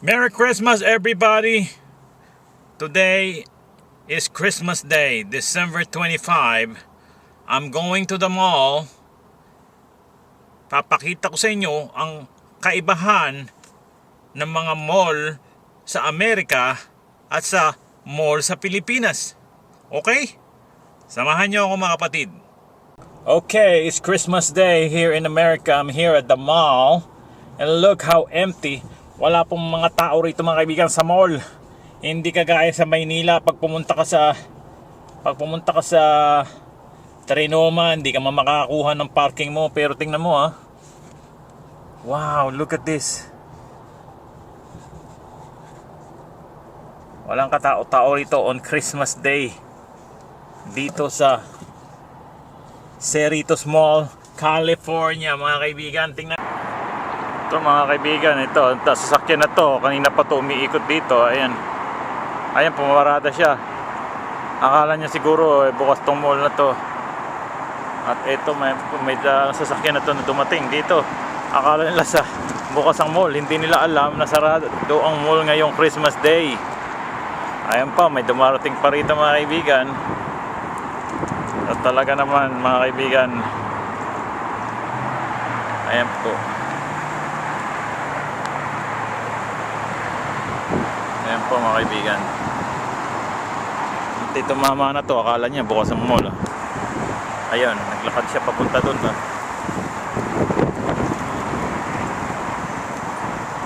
Merry Christmas, everybody! Today is Christmas Day, December 25. I'm going to the mall. Papakita ko sa inyo ang kaibahan ng mga mall sa Amerika at sa mall sa Pilipinas. Okay? Samahan niyo ako mga kapatid. Okay, it's Christmas Day here in America. I'm here at the mall. And look how empty. Wala pong mga tao rito mga kaibigan sa mall. Hindi kagaya sa Maynila pag pumunta ka sa pag pumunta ka sa Trinoma, hindi ka makakakuha ng parking mo. Pero tingnan mo ah. Wow, look at this. Walang katao-tao rito on Christmas Day. Dito sa Cerritos Mall, California, mga kaibigan. Tingnan. Ito mga kaibigan, ito, sasakyan na to. Kanina pa to umiikot dito. Ayan. Ayan, pumarada siya. Akala niya siguro eh, bukas tong mall na to. At ito, may, may uh, sasakyan na to na dumating dito. Akala nila sa bukas ang mall. Hindi nila alam na sarado ang mall ngayong Christmas Day. Ayan pa, may dumarating pa rito mga kaibigan. At talaga naman mga kaibigan. Ayan po. Ayan po mga kaibigan. Dito mama na to, akala niya bukas ang mall. ah. Ayun, naglakad siya papunta doon. Ah.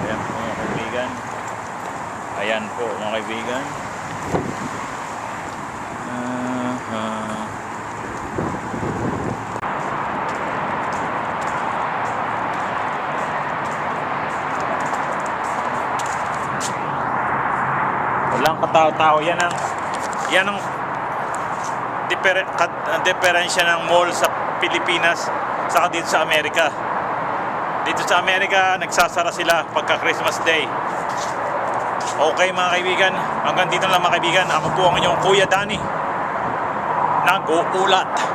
Ayan po mga kaibigan. Ayan po mga kaibigan. Walang katao-tao. Yan ang yan ang differ, kat, diferensya ng mall sa Pilipinas sa dito sa Amerika. Dito sa Amerika, nagsasara sila pagka Christmas Day. Okay mga kaibigan, hanggang dito lang mga kaibigan. Ako po ang inyong Kuya Dani. Nag-uulat.